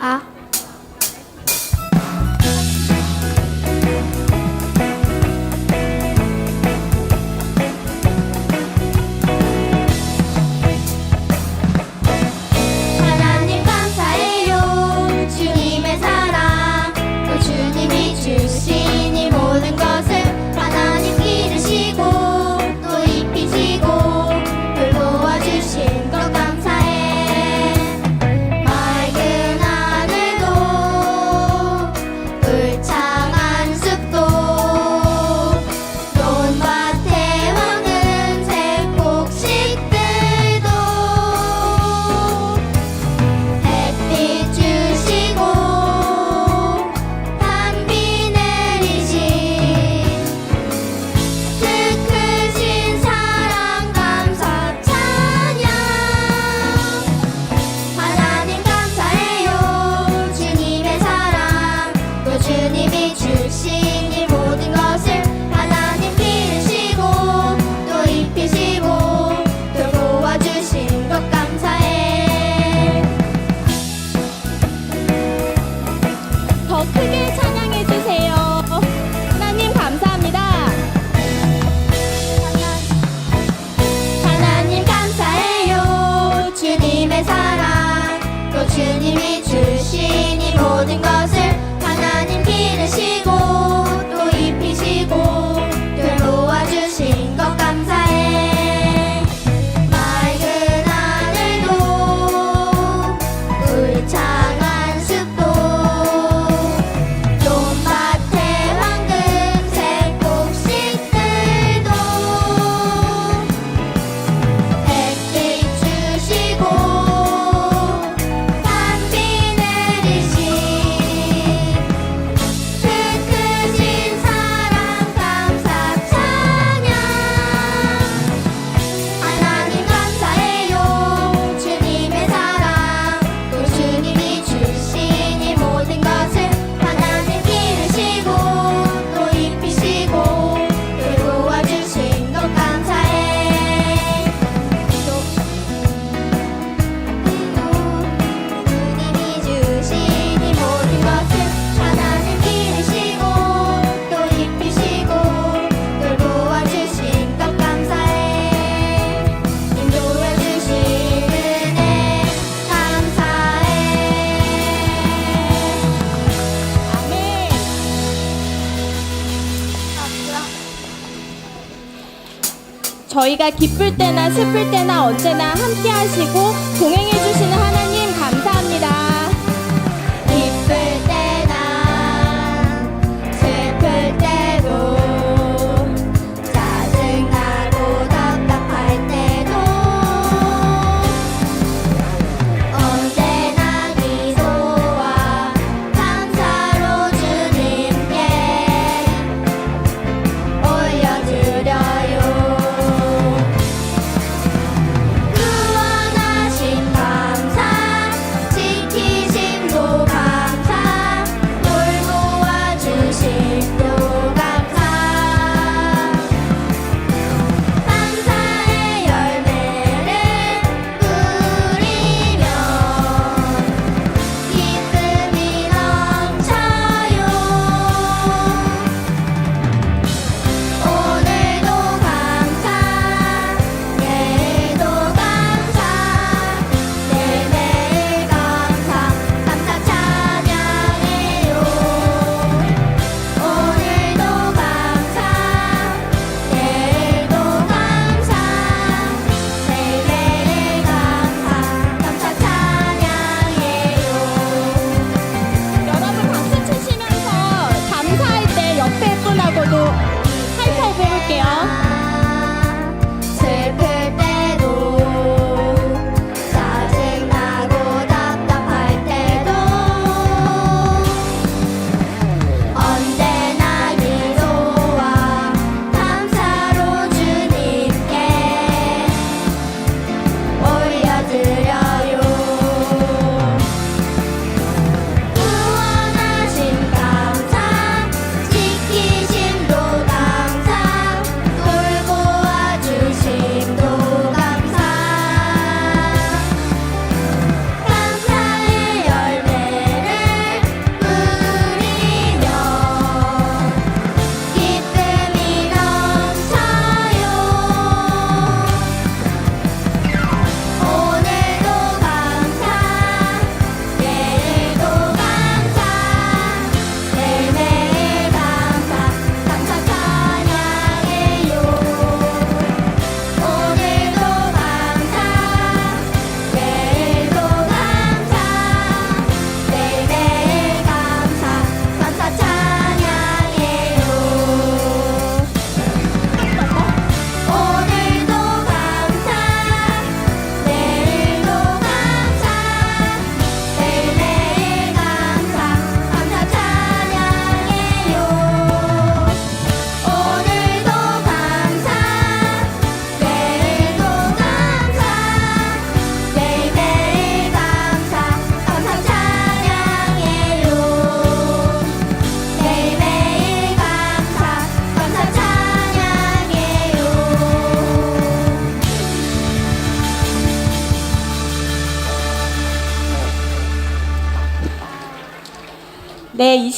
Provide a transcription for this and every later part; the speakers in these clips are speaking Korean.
啊。 저희가 기쁠 때나 슬플 때나 언제나 함께 하시고 동행해 주시는 하나님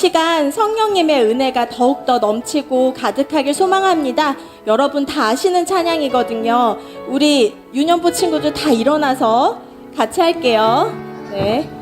시간 성령님의 은혜가 더욱더 넘치고 가득하길 소망합니다. 여러분 다 아시는 찬양이거든요. 우리 유년부 친구들 다 일어나서 같이 할게요. 네.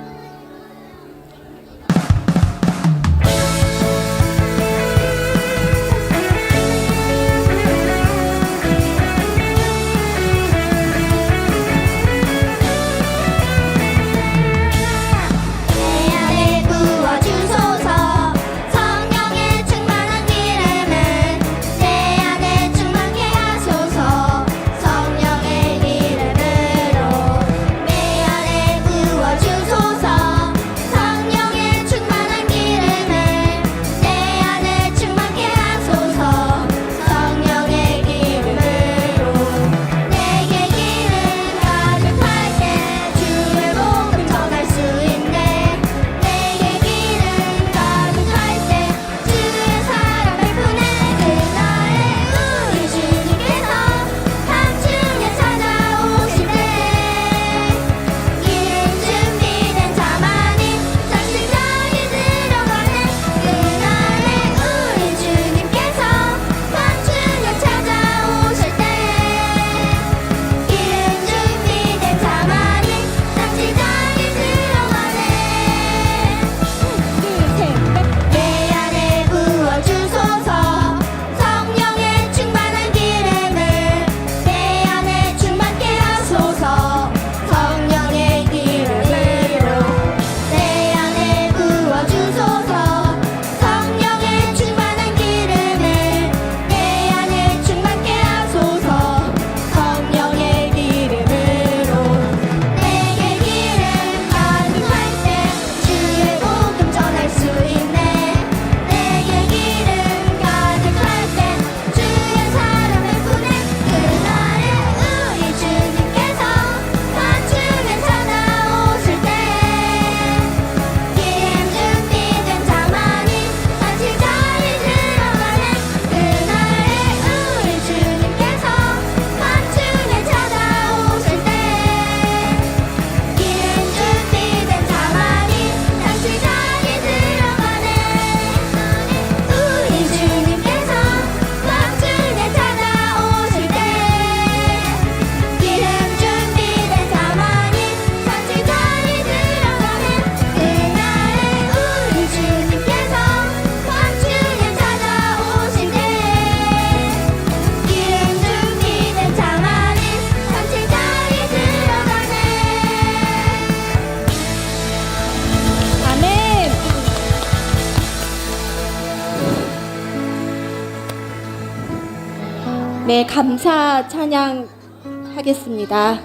네, 감사 찬양 하겠습니다.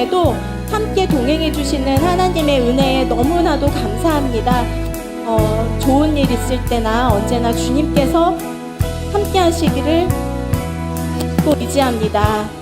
시간에도 함께 동행해 주시는 하나님의 은혜에 너무나도 감사합니다. 어, 좋은 일 있을 때나 언제나 주님께서 함께 하시기를 또 의지합니다.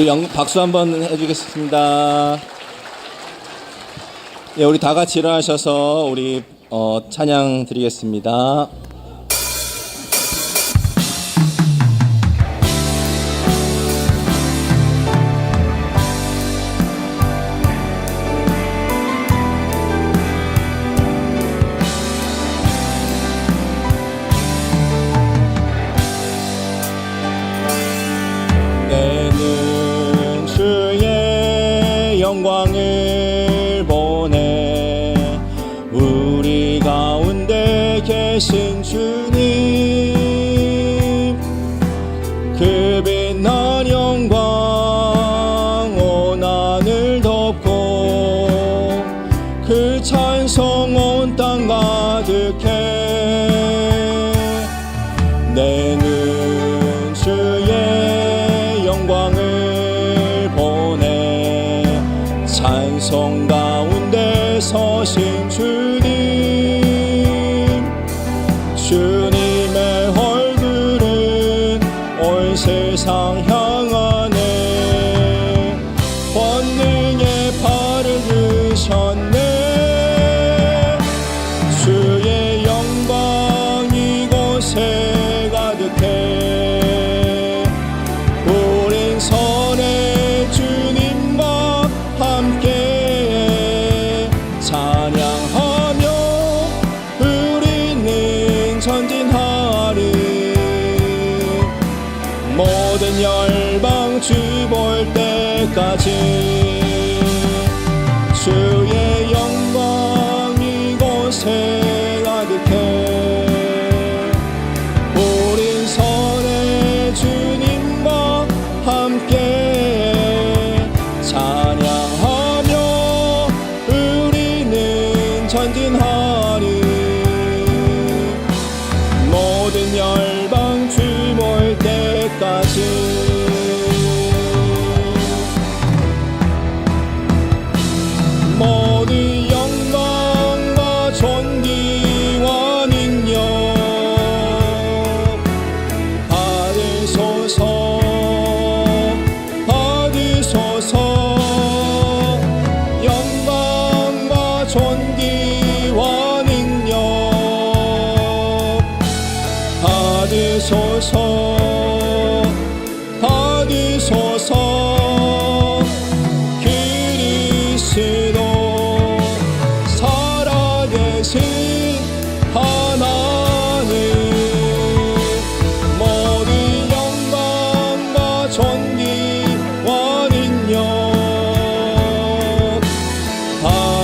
우리 영, 박수 한번 해주겠습니다. 예, 우리 다 같이 일어나셔서 우리 어, 찬양 드리겠습니다. 心却。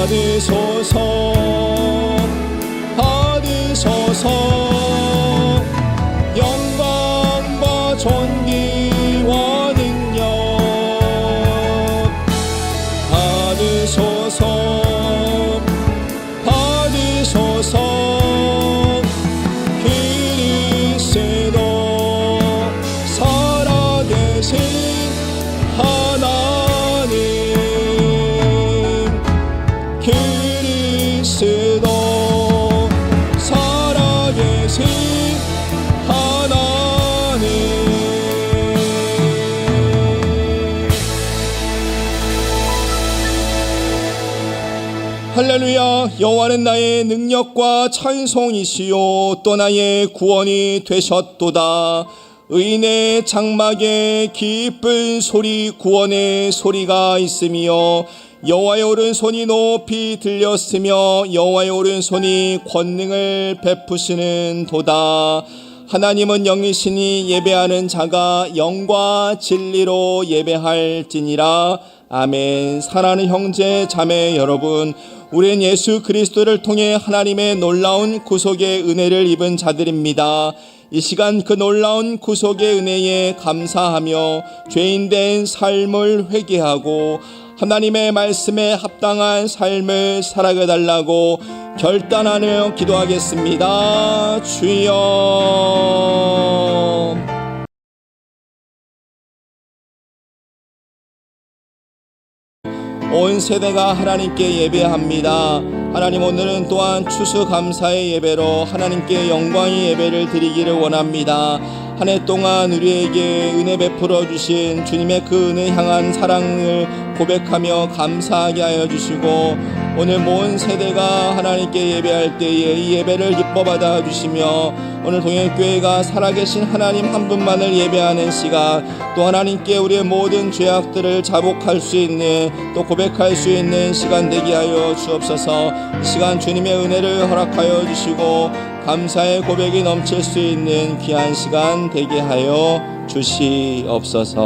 받으소서. 받으소서 여호와는 나의 능력과 찬송이시요 또 나의 구원이 되셨도다. 의인의 장막에 기쁜 소리 구원의 소리가 있으며 여호와의 오른손이 높이 들렸으며 여호와의 오른손이 권능을 베푸시는 도다. 하나님은 영이시니 예배하는 자가 영과 진리로 예배할지니라. 아멘. 사랑하는 형제 자매 여러분, 우리는 예수 그리스도를 통해 하나님의 놀라운 구속의 은혜를 입은 자들입니다. 이 시간 그 놀라운 구속의 은혜에 감사하며 죄인된 삶을 회개하고 하나님의 말씀에 합당한 삶을 살아가 달라고 결단하며 기도하겠습니다. 주여. 온 세대가 하나님께 예배합니다. 하나님 오늘은 또한 추수감사의 예배로 하나님께 영광의 예배를 드리기를 원합니다. 한 해 동안 우리에게 은혜 베풀어 주신 주님의 그 은혜 향한 사랑을 고백하며 감사하게 하여 주시고 오늘 모든 세대가 하나님께 예배할 때에 이 예배를 기뻐 받아 주시며 오늘 동행교회가 살아계신 하나님 한 분만을 예배하는 시간 또 하나님께 우리의 모든 죄악들을 자복할 수 있는 또 고백할 수 있는 시간 되게 하여 주옵소서 이 시간 주님의 은혜를 허락하여 주시고 감사의 고백이 넘칠 수 있는 귀한 시간 되게 하여 주시옵소서.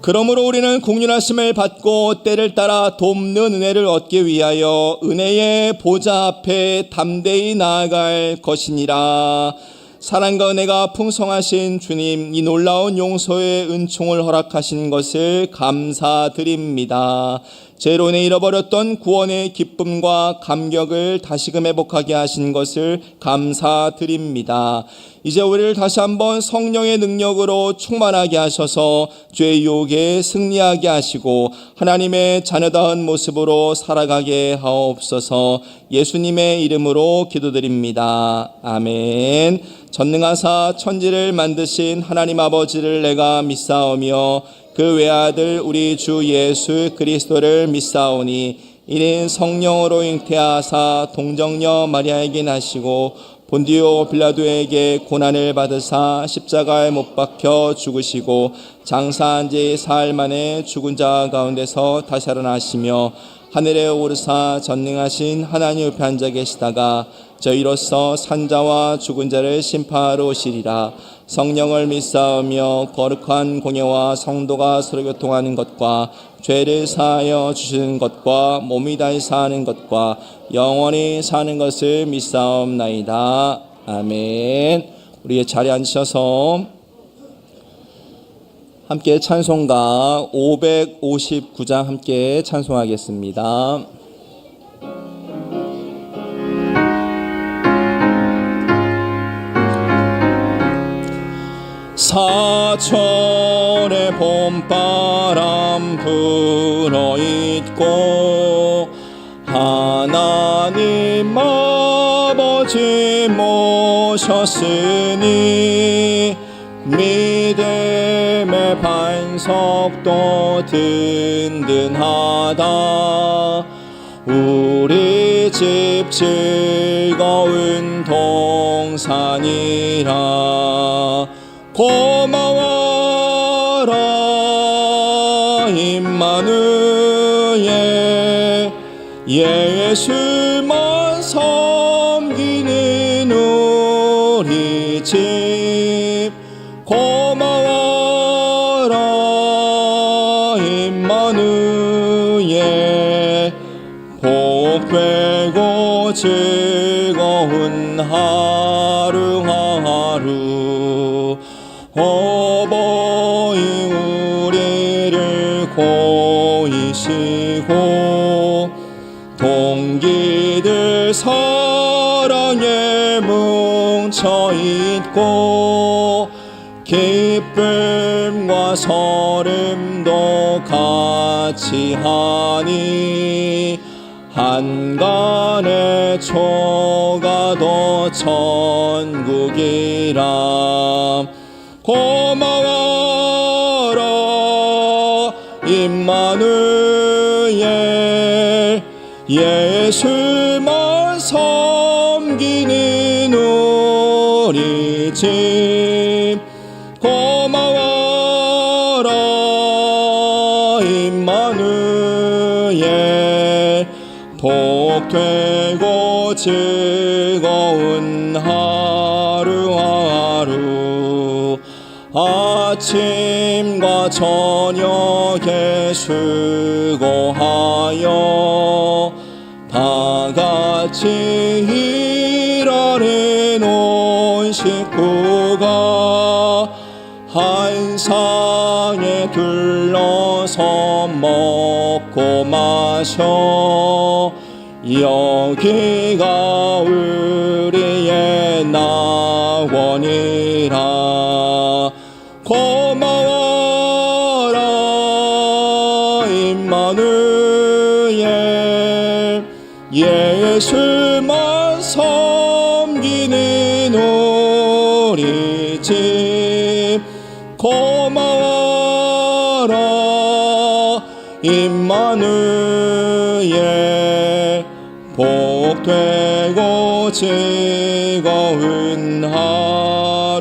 그러므로 우리는 공륜하심을 받고 때를 따라 돕는 은혜를 얻기 위하여 은혜의 보좌 앞에 담대히 나아갈 것이니라. 사랑과 은혜가 풍성하신 주님, 이 놀라운 용서의 은총을 허락하신 것을 감사드립니다. 죄로 인해 잃어버렸던 구원의 기쁨과 감격을 다시금 회복하게 하신 것을 감사드립니다. 이제 우리를 다시 한번 성령의 능력으로 충만하게 하셔서 죄의 유혹에 승리하게 하시고 하나님의 자녀다운 모습으로 살아가게 하옵소서 예수님의 이름으로 기도드립니다. 아멘. 전능하사 천지를 만드신 하나님 아버지를 내가 믿사오며 그 외아들 우리 주 예수 그리스도를 믿사오니 이는 성령으로 잉태하사 동정녀 마리아에게 나시고 본디오 빌라도에게 고난을 받으사 십자가에 못 박혀 죽으시고 장사한 지 사흘 만에 죽은 자 가운데서 다시 살아나시며 하늘에 오르사 전능하신 하나님 옆에 앉아 계시다가 저희로서 산자와 죽은 자를 심판하러 오시리라 성령을 믿사오며 거룩한 공예와 성도가 서로 교통하는 것과 죄를 사하여 주시는 것과 몸이 다시 사는 것과 영원히 사는 것을 믿사옵나이다. 아멘. 우리의 자리에 앉으셔서 함께 찬송가 559장 함께 찬송하겠습니다. 사철의 봄바람 불어 있고 하나님 아버지 모셨으니 반석도 든든하다. 우리 집 즐거운 동산이라. 고마워라 임마누엘. 예수 위에 복되고 즐거운 하루하루 어버이 우리를 고이시고 동기들 사랑에 뭉쳐있고 기쁨과 설렘도 같이 하니 한간의 초가도 천국이라 고마워라 임마누엘 예수 즐거운 하루하루 아침과 저녁에 수고하여 다 같이 일하는 온 식구가 한 상에 둘러서 먹고 마셔 여기가 우리의 나원이라. 고마워라 임마누엘. 예수 되고 즐거운 하루하루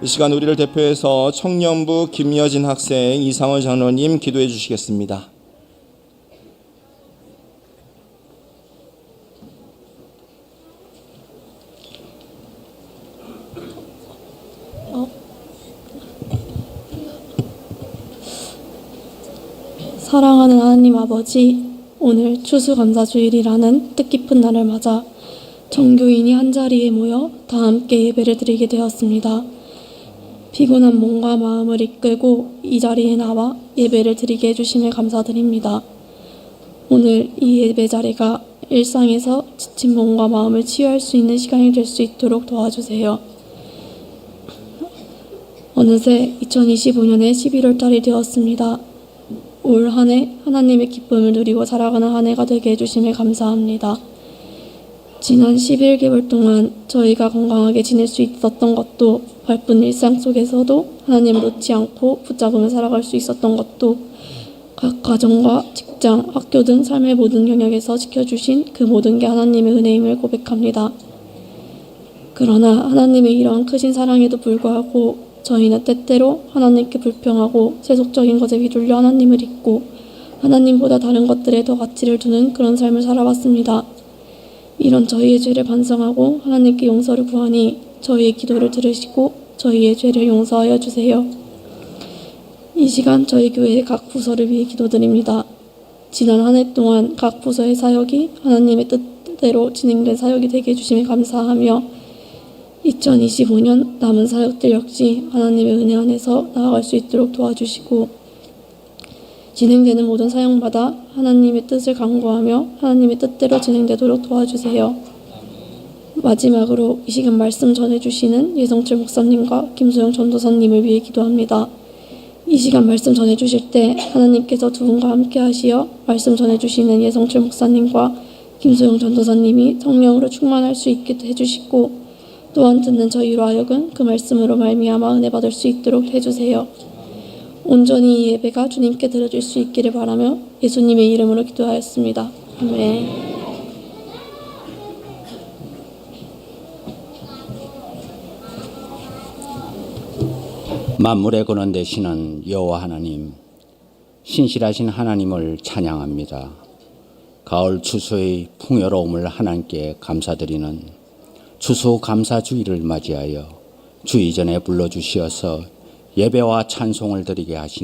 이 시간 우리를 대표해서 청년부 김여진 학생 이상원 장로님 기도해 주시겠습니다. 사랑하는 하나님 아버지, 오늘 추수감사주일이라는 뜻깊은 날을 맞아 정교인이 한자리에 모여 다 함께 예배를 드리게 되었습니다. 피곤한 몸과 마음을 이끌고 이 자리에 나와 예배를 드리게 해주심에 감사드립니다. 오늘 이 예배 자리가 일상에서 지친 몸과 마음을 치유할 수 있는 시간이 될 수 있도록 도와주세요. 어느새 2025년의 11월 달이 되었습니다. 올 한 해 하나님의 기쁨을 누리고 살아가는 한 해가 되게 해주심에 감사합니다. 지난 11개월 동안 저희가 건강하게 지낼 수 있었던 것도 바쁜 일상 속에서도 하나님을 놓지 않고 붙잡으며 살아갈 수 있었던 것도 각 가정과 직장, 학교 등 삶의 모든 영역에서 지켜주신 그 모든 게 하나님의 은혜임을 고백합니다. 그러나 하나님의 이러한 크신 사랑에도 불구하고 저희는 때때로 하나님께 불평하고 세속적인 것에 휘둘려 하나님을 잊고 하나님보다 다른 것들에 더 가치를 두는 그런 삶을 살아왔습니다. 이런 저희의 죄를 반성하고 하나님께 용서를 구하니 저희의 기도를 들으시고 저희의 죄를 용서하여 주세요. 이 시간 저희 교회의 각 부서를 위해 기도드립니다. 지난 한 해 동안 각 부서의 사역이 하나님의 뜻대로 진행된 사역이 되게 해주심에 감사하며 2025년 남은 사역들 역시 하나님의 은혜 안에서 나아갈 수 있도록 도와주시고 진행되는 모든 사역마다 하나님의 뜻을 강구하며 하나님의 뜻대로 진행되도록 도와주세요. 마지막으로 이 시간 말씀 전해주시는 예성철 목사님과 김소영 전도사님을 위해 기도합니다. 이 시간 말씀 전해주실 때 하나님께서 두 분과 함께 하시어 말씀 전해주시는 예성철 목사님과 김소영 전도사님이 성령으로 충만할 수 있게 해주시고 또한 듣는 저희로 하여금 그 말씀으로 말미암아 은혜 받을 수 있도록 해주세요. 온전히 이 예배가 주님께 드려질 수 있기를 바라며 예수님의 이름으로 기도하였습니다. 아멘. 만물의 근원 되시는 여호와 하나님, 신실하신 하나님을 찬양합니다. 가을 추수의 풍요로움을 하나님께 감사드리는 추수 감사 주일을 맞이하여 주의 전에 불러 주시어서 예배와 찬송을 드리게 하신